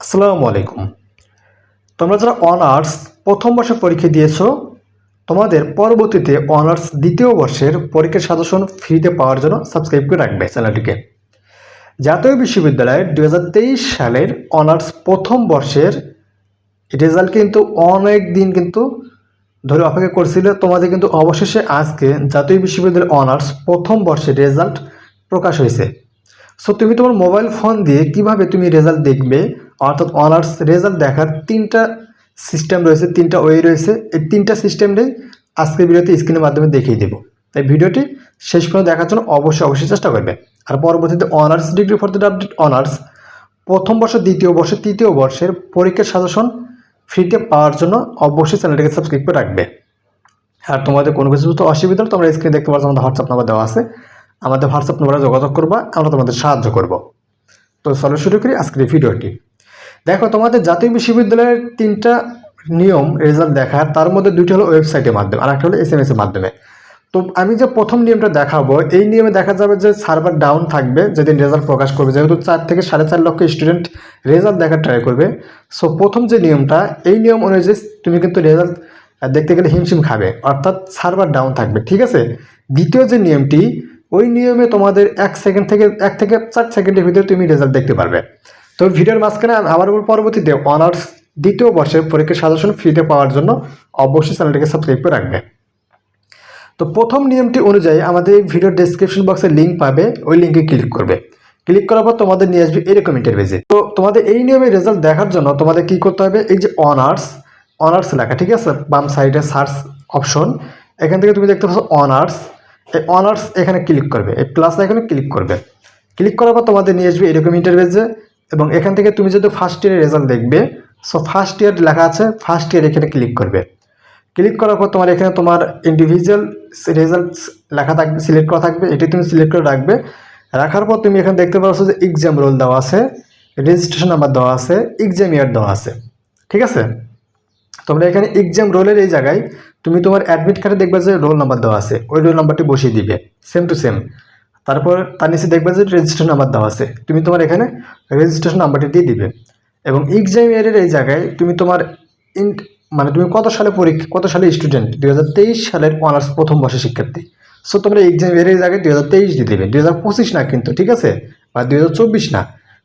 আসসালামু আলাইকুম। তোমরা যারা অনার্স প্রথম বর্ষে পরীক্ষা দিয়েছ, তোমাদের পরবর্তীতে অনার্স দ্বিতীয় বর্ষের পরীক্ষার সাজেশন ফ্রিতে পাওয়ার জন্য সাবস্ক্রাইব করে রাখবে চ্যানেলটিকে। জাতীয় বিশ্ববিদ্যালয়ের দু হাজার তেইশ সালের অনার্স প্রথম বর্ষের রেজাল্ট কিন্তু অনেক দিন কিন্তু ধরে অপেক্ষা করছিল। তোমাদের কিন্তু অবশেষে আজকে জাতীয় বিশ্ববিদ্যালয়ের অনার্স প্রথম বর্ষের রেজাল্ট প্রকাশ হয়েছে। সো তুমি তোমার মোবাইল ফোন দিয়ে কীভাবে তুমি রেজাল্ট দেখবে অর্থাৎ অনার্স রেজাল্ট দেখার তিনটা সিস্টেম রয়েছে, তিনটা ওয়ে রয়েছে। এই তিনটা সিস্টেমটাই আজকের ভিডিওতে স্ক্রিনের মাধ্যমে দেখিয়ে দেবো। তাই ভিডিওটি শেষ পর্যন্ত দেখার জন্য অবশ্যই অবশ্যই চেষ্টা করবে আর পরবর্তীতে honours degree for the update honours প্রথম বর্ষ, দ্বিতীয় বর্ষ, তৃতীয় বর্ষের পরীক্ষার সাজেশন ফ্রিতে পাওয়ার জন্য অবশ্যই চ্যানেলটিকে সাবস্ক্রাইব করে রাখবে। আর তোমাদের কোনো কিছু তো অসুবিধা তোমরা স্ক্রিনে দেখতে পাচ্ছ, আমাদের হোয়াটসঅ্যাপ নাম্বার দেওয়া আছে। আমাদের হোয়াটসঅ্যাপ নাম্বারে যোগাযোগ করবা, আমরা তোমাদের সাহায্য করব। তো চলো শুরু করি আজকের ভিডিওটি। দেখো, তোমাদের জাতীয় বিশ্ববিদ্যালয়ের তিনটা নিয়ম রেজাল্ট দেখার, তার মধ্যে দুইটি হলো ওয়েবসাইটের মাধ্যমে আর একটা হলো এস এম এর মাধ্যমে। তো আমি যে প্রথম নিয়মটা দেখাবো, এই নিয়মে দেখা যাবে যে সার্ভার ডাউন থাকবে, যেদিন রেজাল্ট প্রকাশ করবে, যেহেতু চার থেকে সাড়ে চার লক্ষ স্টুডেন্ট রেজাল্ট দেখার ট্রাই করবে। সো প্রথম যে নিয়মটা, এই নিয়ম অনুযায়ী তুমি কিন্তু রেজাল্ট দেখতে গেলে হিমশিম খাবে, অর্থাৎ সার্ভার ডাউন থাকবে, ঠিক আছে? দ্বিতীয় যে নিয়মটি, ওই নিয়মে তোমাদের এক সেকেন্ড থেকে, এক থেকে চার সেকেন্ডের ভিতরে তুমি রেজাল্ট দেখতে পারবে। তো ভিডিওর মাঝখানে আবার বলব পরবর্তীতে অনার্স দ্বিতীয় বর্ষের পরীক্ষার সাজেশন ফ্রিতে পাওয়ার জন্য অবশ্যই চ্যানেলটিকে সাবস্ক্রাইব করে রাখবে। তো প্রথম নিয়মটি অনুযায়ী আমাদের এই ভিডিওর ডেসক্রিপশন বক্সে লিঙ্ক পাবে, ওই লিঙ্কে ক্লিক করবে। ক্লিক করার পর তোমাদের নিয়ে আসবে এরকম ইন্টারভেজে তো তোমাদের এই নিয়মে রেজাল্ট দেখার জন্য তোমাদের কি করতে হবে? এই যে অনার্স অনার্স লেখা, ঠিক আছে? বাম সাইডে সার্চ অপশন এখান থেকে তুমি দেখতে পাচ্ছ অনার্স এই অনার্স এখানে ক্লিক করবে, এই প্লাস এখানে ক্লিক করবে। ক্লিক করার পর তোমাদের নিয়ে আসবে এরকম ইন্টারভেজে এবং এখান থেকে তুমি যদি ফার্স্ট ইয়ারের রেজাল্ট দেখবে সো ফার্স্ট ইয়ার লেখা আছে ফার্স্ট ইয়ার এখানে ক্লিক করবে। ক্লিক করার পর তোমার এখানে তোমার ইন্ডিভিজুয়াল রেজাল্ট লেখা থাকবে সিলেক্ট করা থাকবে, এটি তুমি সিলেক্ট করে রাখবে। রাখার পর তুমি এখানে দেখতে পাচ্ছ যে এক্সাম রোল দেওয়া আছে রেজিস্ট্রেশন নাম্বার দেওয়া আছে এক্সাম ইয়ার দেওয়া আছে। ঠিক আছে? তোমরা এখানে এক্সাম রোলের এই জায়গায় তুমি তোমার অ্যাডমিট কার্ডে দেখবে যে রোল নাম্বার দেওয়া আছে, ওই রোল নাম্বারটি বসিয়ে দিবে। সেম টু সেম তারপর তার নিচে দেখবে যে রেজিস্ট্রেশন নাম্বার দেওয়া আছে। তুমি তোমার এখানে রেজিস্ট্রেশন নাম্বারটি দিয়ে দিবে। এবং এক্সাম ইয়ারের এই জায়গায় তুমি তোমার ইন মানে তুমি কত সালে পরীক্ষা কত সালে স্টুডেন্ট দুই হাজার তেইশ সালের অনার্স প্রথম বর্ষের শিক্ষার্থী। সো তোমরা এক্সাম ইয়ারের জায়গায় দুই হাজার তেইশ দিয়ে দেবে। দুই হাজার পঁচিশ না কিন্তু, ঠিক আছে? বা দুই হাজার চব্বিশ না।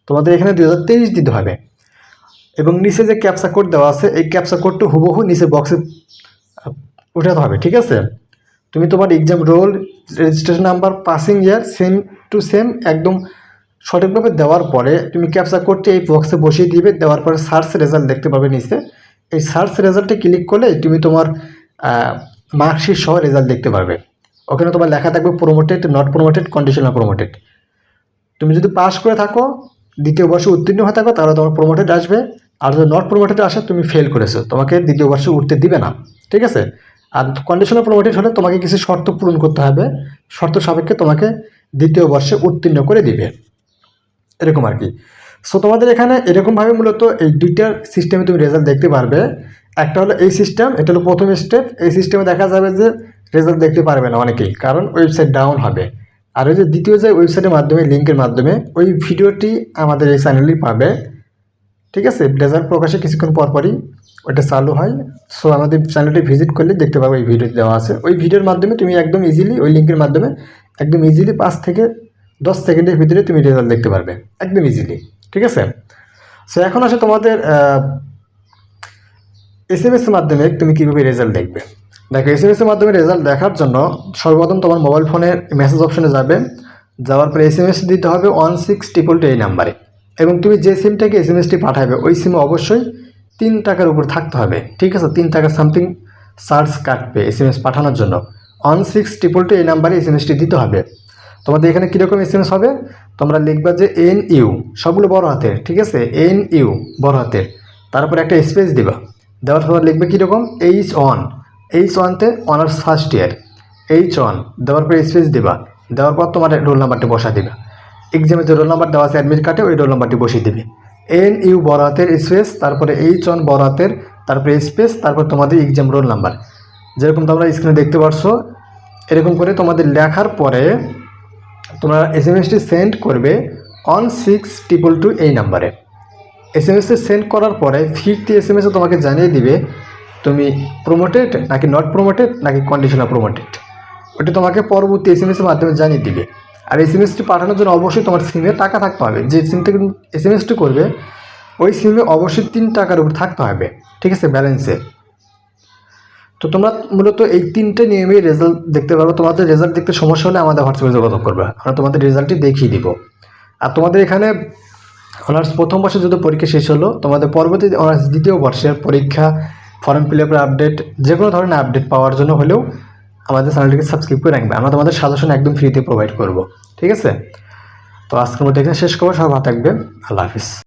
তোমাদের এখানে দু হাজার তেইশ দিতে হবে। এবং নিচে যে ক্যাপসা কোড দেওয়া আছে, এই ক্যাপসা কোডটা হুবহু নিচে বক্সে উঠাতে হবে, ঠিক আছে? তুমি তোমার exam roll registration number passing year same to same একদম সঠিকভাবে দেওয়ার পরে তুমি ক্যাপসা কোডটি এই বক্সে বসিয়ে দিবে, দেওয়ার পরে সার্চ রেজাল্ট দেখতে পাবে নিচে। এই সার্চ রেজাল্টে ক্লিক করলে তুমি তোমার মার্কশিট সহ রেজাল্ট দেখতে পারবে। ওখানে তোমার লেখা থাকবে promoted not promoted conditional promoted তুমি যদি পাস করে থাকো, দ্বিতীয় বর্ষে উত্তীর্ণ হয়ে থাকো, তাহলে তোমার প্রোমোটেড আসবে। আর যদি নট প্রোমোটেড আসে, তুমি ফেল করেছ। তোমাকে দ্বিতীয় বর্ষে উঠতে দিবে না। ঠিক আছে? আর কন্ডিশনাল প্রোমোটেড হলে তোমাকে কিছু শর্ত পূরণ করতে হবে। শর্ত সাপেক্ষে তোমাকে দ্বিতীয় বর্ষে উত্তীর্ণ করে দিবে। এরকম আর কি। সো তোমাদের এখানে এরকমভাবে মূলত এই দুইটার সিস্টেমে তুমি রেজাল্ট দেখতে পারবে। একটা হলো এই সিস্টেম এটা হলো প্রথম স্টেপ এই সিস্টেমে দেখা যাবে যে রেজাল্ট দেখতে পারবে না অনেকেই, কারণ ওয়েবসাইট ডাউন হবে। আর ওই যে দ্বিতীয় যে ওয়েবসাইটের মাধ্যমে লিঙ্কের মাধ্যমে, ওই ভিডিওটি আমাদের এই চ্যানেলেই পাবে। ঠিক আছে? রেজাল্ট প্রকাশে কিছুক্ষণ পরপরই ওটা চালু হয়। সো আমাদের চ্যানেলটি ভিজিট করলে দেখতে পাবো, এই ভিডিও দেওয়া আছে। ওই ভিডিওর মাধ্যমে তুমি একদম ইজিলি ওই লিঙ্কের মাধ্যমে একদম ইজিলি পাঁচ থেকে দশ সেকেন্ডের ভিতরে তুমি রেজাল্ট দেখতে পারবে। একদম ইজিলি ঠিক আছে? সো এখন আসে তোমাদের এস এম এসের মাধ্যমে তুমি কীভাবে রেজাল্ট দেখবে। দেখো এস এম এসের মাধ্যমে রেজাল্ট দেখার জন্য সর্বপ্রথম তোমার মোবাইল ফোনের মেসেজ অপশনে যাবে। যাওয়ার পরে এস এম এস দিতে হবে ওয়ান সিক্স ট্রিপল টু এই নাম্বারে এবং তুমি যে সিমটাকে এস এম এসটি পাঠাবে ওই সিমে অবশ্যই তিন টাকার উপর থাকতে হবে। ঠিক আছে? তিন টাকা সামথিং চার্জ কাটবে এস এম এস পাঠানোর জন্য। ওয়ান সিক্স ট্রিপল টু এই নাম্বারে এস এম এসটি দিতে হবে। তোমাদের এখানে কীরকম এস এম এস হবে? তোমরা লিখবা যে এন ইউ সবগুলো বড় হাতের, ঠিক আছে? এন ইউ বড় হাতের। তারপর একটা স্পেস দিবা। দেওয়ার পর লিখবে কীরকম? H one H ওয়ানতে honours first year H one দেওয়ার পর স্পেস দিবা। দেওয়ার পর তোমার রোল নাম্বারটি বসা দিবা। এক্সামে যে রোল নাম্বার দেওয়া আছে অ্যাডমিট কার্ডে ওই রোল নাম্বারটি বসিয়ে দিবে। এন ইউ বড় হাতের স্পেস তারপরে এইচ ওয়ান বড় হাতের তারপরে স্পেস তারপর তোমাদের এক্সাম রোল নাম্বার যেরকম তোমরা স্ক্রিনে দেখতে পারছ, এরকম করে তোমাদের লেখার পরে তোমরা এস এম এসটি সেন্ড করবে অন সিক্স ট্রিপল টু এই নাম্বারে এস এম এস সেন্ড করার পরে ফিরতি এস এম এসে তোমাকে জানিয়ে দিবে, তুমি প্রমোটেড নাকি নট প্রমোটেড নাকি কন্ডিশনাল প্রমোটেড ওটি তোমাকে পরবর্তী এস এম এসের মাধ্যমে জানিয়ে দিবে। আর এস এম এসটি পাঠানোর জন্য অবশ্যই তোমার সিমে টাকা থাকতে হবে। যে সিম থেকে এস এম এসটি করবে, ওই সিমে অবশ্যই তিন টাকার উপর থাকতে হবে, ঠিক আছে ব্যালেন্সে তো তোমরা মূলত এই তিনটে নিয়মেই রেজাল্ট দেখতে পারবে। তোমাদের রেজাল্ট দেখতে সমস্যা হলে আমাদের হোয়াটসঅ্যাপে যোগাযোগ করবে। আমরা তোমাদের রেজাল্টটি দেখিয়ে দিব। আর তোমাদের এখানে অনার্স প্রথম বর্ষে যদি পরীক্ষা শেষ হলো, তোমাদের পরবর্তী অনার্স দ্বিতীয় বর্ষের পরীক্ষা ফর্ম ফিল আপের আপডেট যে কোনো ধরনের আপডেট পাওয়ার জন্য হলেও আমাদের চ্যানেলটিকে সাবস্ক্রাইব করে রাখবে। আমরা তোমাদের সাজেশন একদম ফ্রিতে প্রোভাইড করব। ঠিক আছে? তো আজকের মধ্যে এখানে শেষ করব। সব ভালো থাকবে। আল্লাহ হাফিজ।